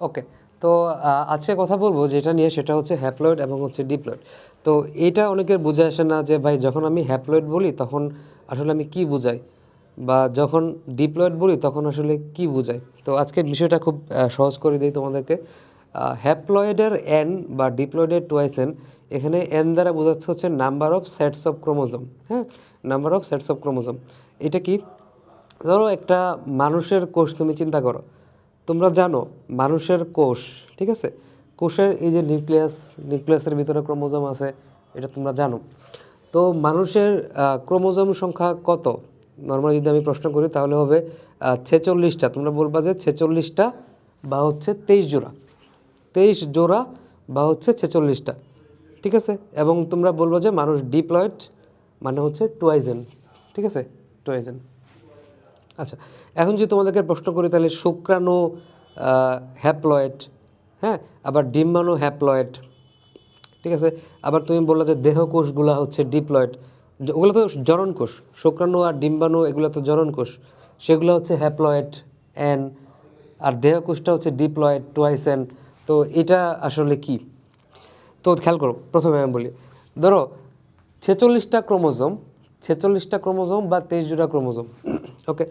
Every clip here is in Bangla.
ওকে, তো আজকে কথা বলব যেটা নিয়ে সেটা হচ্ছে হ্যাপ্লয়েড এবং হচ্ছে ডিপ্লয়েড তো, এটা অনেকের বুঝে আসে না যে, ভাই, যখন আমি হ্যাপ্লয়েড বলি, তখন আসলে আমি কি বুঝাই? বা, যখন ডিপ্লয়েড বলি, তখন আসলে কি বুঝাই? তো, আজকের বিষয়টা খুব সহজ করে দিই তোমাদেরকে। হ্যাপ্লয়েডের এন বা ডিপ্লয়েডের টুয়াইস এন এখানে এন দ্বারা বোঝাচ্ছে হচ্ছে number of sets of chromosome হ্যাঁ? Number of sets of chromosome এটা কি? ধরো, একটা মানুষের কোষ তুমি চিন্তা করো তোমরা জানো, মানুষের কোষ, ঠিক আছে? কোষের এই যে নিউক্লিয়াস, নিউক্লিয়াসের ভিতরে ক্রোমোজোম আছে, এটা তোমরা জানো। তো মানুষের ক্রোমোজোম সংখ্যা কত? নর্মালি যদি আমি প্রশ্ন করি, তাহলে হবে ছেচল্লিশটা। তোমরা বলবা যে ছেচল্লিশটা বা হচ্ছে তেইশ জোড়া। তেইশ জোড়া বা হচ্ছে ছেচল্লিশটা, ঠিক আছে? এবং তোমরা বলব যে মানুষ ডিপ্লয়েড মানে হচ্ছে টুয়াইজেন ঠিক আছে? টুয়াইজেন আচ্ছা এখন যদি তোমাদেরকে প্রশ্ন করি তাহলে শুক্রাণু হ্যাপ্লয়েড হ্যাঁ আবার ডিম্বাণু হ্যাপ্লয়েড ঠিক আছে? আবার তুমি বললে যে দেহকোষগুলো হচ্ছে ডিপ্লয়েড ওগুলো তো জনন কোষ, শুক্রাণু আর ডিম্বাণু এগুলো তো জনন কোষ, সেগুলো হচ্ছে হ্যাপ্লয়েড এন আর দেহকোষটা হচ্ছে ডিপ্লয়েড টুয়াইস এন তো এটা আসলে কি? তো খেয়াল করো, প্রথমে আমি বলি, ধরো ছেচল্লিশটা ক্রোমোজোম ছেচল্লিশটা ক্রোমোজোম বা তেইশ জোড়া ক্রোমোজোম ওকে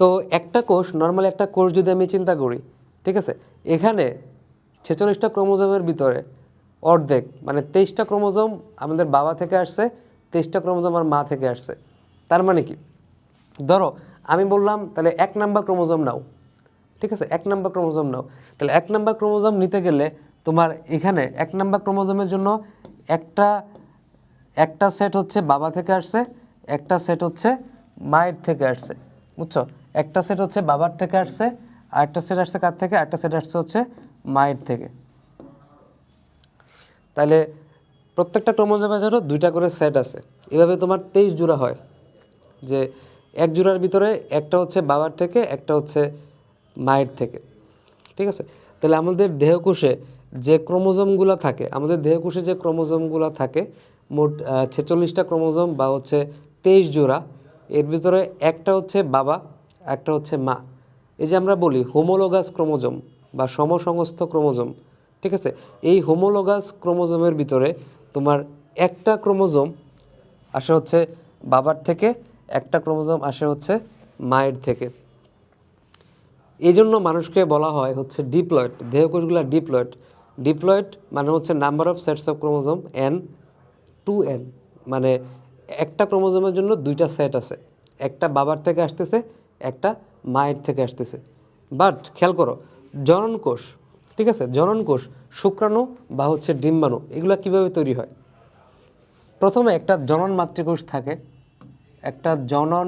তো একটা কোষ নর্মালি একটা কোষ যদি আমি চিন্তা করি, ঠিক আছে? এখানে ছেচল্লিশটা ক্রোমোজোমের ভিতরে অর্ধেক মানে তেইশটা ক্রোমোজোম আমাদের বাবা থেকে আসছে, তেইশটা ক্রোমোজোম আমার মা থেকে আসছে। তার মানে কি? ধরো, আমি বললাম, তাহলে এক নাম্বার ক্রোমোজোম নাও। ঠিক আছে? এক নাম্বার ক্রোমোজোম নাও। তাহলে এক নাম্বার ক্রোমোজোম নিতে গেলে তোমার এখানে এক নাম্বার ক্রোমোজোমের জন্য একটা একটা সেট হচ্ছে বাবা থেকে আসছে, একটা সেট হচ্ছে মায়ের থেকে আসছে। বুঝছ? একটা সেট হচ্ছে বাবার থেকে আসছে, আর একটা সেট আসছে কার থেকে? একটা সেট আসছে হচ্ছে মায়ের থেকে। তাহলে প্রত্যেকটা ক্রোমোজোমের জন্য দুইটা করে সেট আছে। এভাবে তোমার তেইশ জোড়া হয়। যে এক জোড়ার ভিতরে একটা হচ্ছে বাবার থেকে, একটা হচ্ছে মায়ের থেকে। ঠিক আছে? তাহলে আমাদের দেহকোষে যে ক্রোমোজোমগুলো থাকে, আমাদের দেহকোষে যে ক্রোমোজোমগুলো থাকে, মোট ছেচল্লিশটা ক্রোমোজোম বা হচ্ছে তেইশ জোড়া এর ভিতরে একটা হচ্ছে বাবা, একটা হচ্ছে মা। এই যে আমরা বলি হোমোলোগাস ক্রোমোজোম বা সমসংস্থ ক্রোমোজোম, ঠিক আছে? এই হোমোলোগাস ক্রোমোজোমের ভিতরে তোমার একটা ক্রোমোজোম আসে হচ্ছে বাবার থেকে, একটা ক্রোমোজোম আসে হচ্ছে মায়ের থেকে। এই জন্য মানুষকে বলা হয় হচ্ছে ডিপ্লয়েড, দেহকোষগুলো ডিপ্লয়েড। ডিপ্লয়েড মানে হচ্ছে number of sets of chromosome N two N মানে একটা ক্রোমোজোমের জন্য দুইটা সেট আছে। একটা বাবার থেকে আসতেছে, একটা মায়ের থেকে আসতেছে। বাট খেয়াল করো, জনন কোষ, ঠিক আছে? জনন কোষ শুক্রাণু বা হচ্ছে ডিম্বাণু, এগুলো কীভাবে তৈরি হয়? প্রথমে একটা জনন মাতৃকোষ থাকে, একটা জনন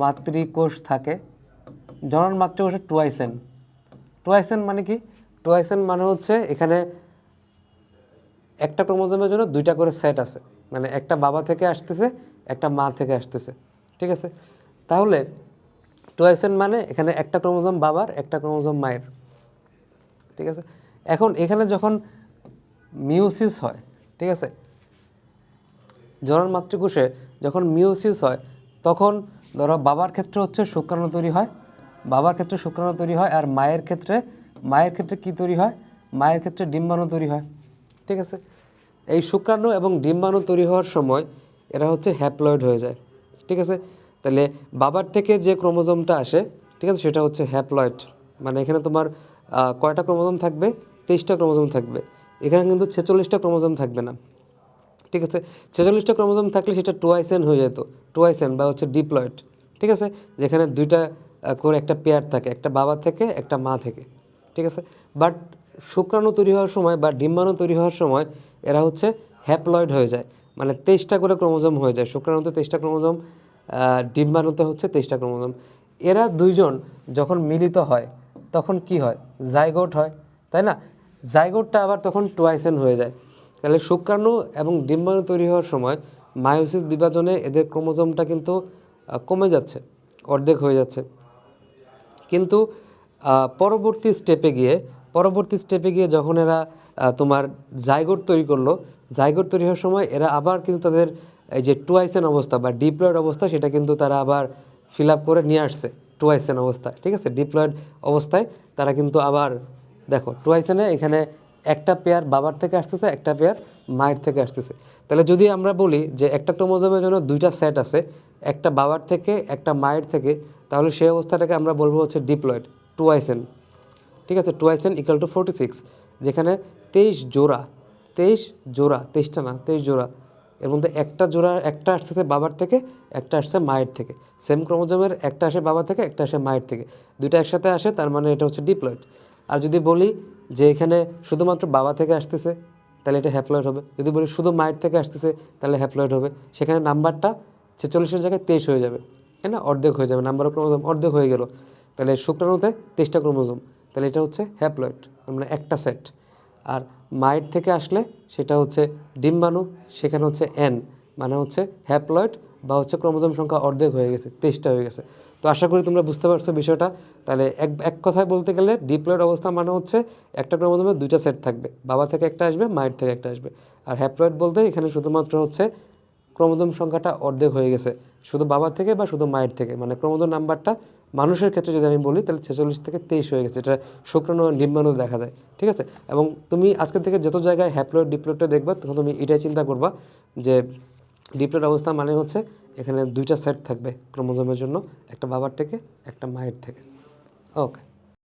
মাতৃকোষ থাকে। জনন মাতৃকোষে টুয়াইসেন। টুয়াইসেন মানে কি? টুয়াইসেন মানে হচ্ছে এখানে একটা ক্রোমোজোমের জন্য দুইটা করে সেট আছে। মানে একটা বাবা থেকে আসতেছে, একটা মা থেকে আসতেছে। ঠিক আছে? তাহলে টুয়াইসেন মানে এখানে একটা ক্রোমোজোম বাবার, একটা ক্রোমোজোম মায়ের। ঠিক আছে? এখন এখানে যখন মিউসিস হয়, ঠিক আছে? জনন মাতৃকোষে যখন মিউসিস হয়, তখন ধরো বাবার ক্ষেত্রে হচ্ছে শুক্রাণু তৈরি হয়, বাবার ক্ষেত্রে শুক্রাণু তৈরি হয়, আর মায়ের ক্ষেত্রে মায়ের ক্ষেত্রে কি তৈরি হয়? মায়ের ক্ষেত্রে ডিম্বাণু তৈরি হয়। ঠিক আছে? এই শুক্রাণু এবং ডিম্বাণু তৈরি হওয়ার সময় এরা হচ্ছে হ্যাপ্লয়েড হয়ে যায়, ঠিক আছে? তাহলে বাবার থেকে যে ক্রোমোজোমটা আসে, ঠিক আছে, সেটা হচ্ছে হ্যাপ্লয়েড। মানে এখানে তোমার কয়টা ক্রোমোজোম থাকবে? তেইশটা ক্রোমোজোম থাকবে। এখানে কিন্তু ছেচল্লিশটা ক্রোমোজোম থাকবে না, ঠিক আছে? ছেচল্লিশটা ক্রোমোজোম থাকলে সেটা টুয়াইসেন হয়ে যেত, টুয়াইসেন বা হচ্ছে ডিপ্লয়েড, ঠিক আছে? যেখানে দুইটা করে একটা পেয়ার থাকে, একটা বাবা থেকে, একটা মা থেকে, ঠিক আছে? বাট শুক্রাণু তৈরি হওয়ার সময় বা ডিম্বাণু তৈরি হওয়ার সময় এরা হচ্ছে হ্যাপ্লয়েড হয়ে যায়। মানে তেইশটা করে ক্রোমোজোম হয়ে যায়। শুক্রাণুতে তেইশটা ক্রোমোজোম ডিম্বাণুতে হচ্ছে তেইশটা ক্রোমোজোম। এরা দুইজন যখন মিলিত হয়, তখন কি হয়? জাইগোট হয়, তাই না? জাইগোটটা আবার তখন টুয়াইসেন হয়ে যায়। তাহলে শুক্রাণু এবং ডিম্বাণু তৈরি হওয়ার সময় মায়োসিস বিভাজনে এদের ক্রোমোজোমটা কিন্তু কমে যাচ্ছে, অর্ধেক হয়ে যাচ্ছে। কিন্তু পরবর্তী স্টেপে গিয়ে পরবর্তী স্টেপে গিয়ে যখন এরা তোমার জাইগোট তৈরি করল, জাইগোট তৈরি হওয়ার সময় এরা আবার কিন্তু তাদের এই যে টুয়াইসেন অবস্থা বা ডিপ্লয়েড অবস্থা, সেটা কিন্তু তারা আবার ফিল আপ করে নিয়ে আসছে টুয়াইসেন অবস্থা ঠিক আছে? ডিপ্লয়েড অবস্থায় তারা কিন্তু আবার, দেখো, টুয়াইসেনে এখানে একটা পেয়ার বাবার থেকে আসতেছে, একটা পেয়ার মায়ের থেকে আসতেছে। তাহলে যদি আমরা বলি যে একটা ক্রোমোজোমের জন্য দুইটা সেট আছে, একটা বাবার থেকে, একটা মায়ের থেকে, তাহলে সেই অবস্থাটাকে আমরা বলব হচ্ছে ডিপ্লয়েড, টুয়াইসেন। ঠিক আছে twice n equal to forty six যেখানে তেইশ জোড়া তেইশ জোড়া, তেইশটা না, তেইশ জোড়া, এর মধ্যে একটা জোড়া, একটা আসতেছে বাবার থেকে, একটা আসছে মায়ের থেকে। সেম ক্রোমোজোমের একটা আসে বাবা থেকে, একটা আসে মায়ের থেকে। দুইটা একসাথে আসে, তার মানে এটা হচ্ছে ডিপ্লয়েড আর যদি বলি যে এখানে শুধুমাত্র বাবা থেকে আসতেছে, তাহলে এটা হ্যাপ্লয়েড হবে। যদি বলি শুধু মায়ের থেকে আসতেছে, তাহলে হ্যাপ্লয়েড হবে। সেখানে নাম্বারটা ছেচল্লিশের জায়গায় তেইশ হয়ে যাবে। তাই না? অর্ধেক হয়ে যাবে। নাম্বার অফ ক্রোমোজোম অর্ধেক হয়ে গেল। তাহলে শুক্রাণুতে তেইশটা ক্রোমোজোম তাহলে এটা হচ্ছে হ্যাপ্লয়েড মানে একটা সেট আর মায়ের থেকে আসলে সেটা হচ্ছে ডিম্বাণু, সেখানে হচ্ছে এন মানে হচ্ছে হ্যাপ্লয়েড বা হচ্ছে ক্রোমোজোম সংখ্যা অর্ধেক হয়ে গেছে, তেইশটা হয়ে গেছে। তো আশা করি তোমরা বুঝতে পারছ বিষয়টা। তাহলে এক এক কথায় বলতে গেলে ডিপ্লয়েড অবস্থা মানে হচ্ছে একটা ক্রোমোজোমে দুইটা সেট থাকবে বাবা থেকে একটা আসবে, মায়ের থেকে একটা আসবে। আর হ্যাপ্লয়েড বলতে এখানে শুধুমাত্র হচ্ছে ক্রোমোজোম সংখ্যাটা অর্ধেক হয়ে গেছে, শুধু বাবা থেকে বা শুধু মায়ের থেকে মানে ক্রোমোজোম নাম্বারটা মানুষের ক্ষেত্রে যদি আমি বলি, তাহলে ছেচল্লিশ থেকে তেইশ হয়ে গেছে। এটা শুক্রাণু নিম্নাণু দেখা যায়, ঠিক আছে? এবং তুমি আজকে থেকে যত জায়গায় হ্যাপ্লয়েড ডিপ্লয়েডটা দেখবা, তখন তুমি এটাই চিন্তা করবা যে ডিপ্লয়েড অবস্থা মানে হচ্ছে এখানে দুইটা সেট থাকবে ক্রোমোজোমের জন্য, একটা বাবার থেকে, একটা মায়ের থেকে। ওকে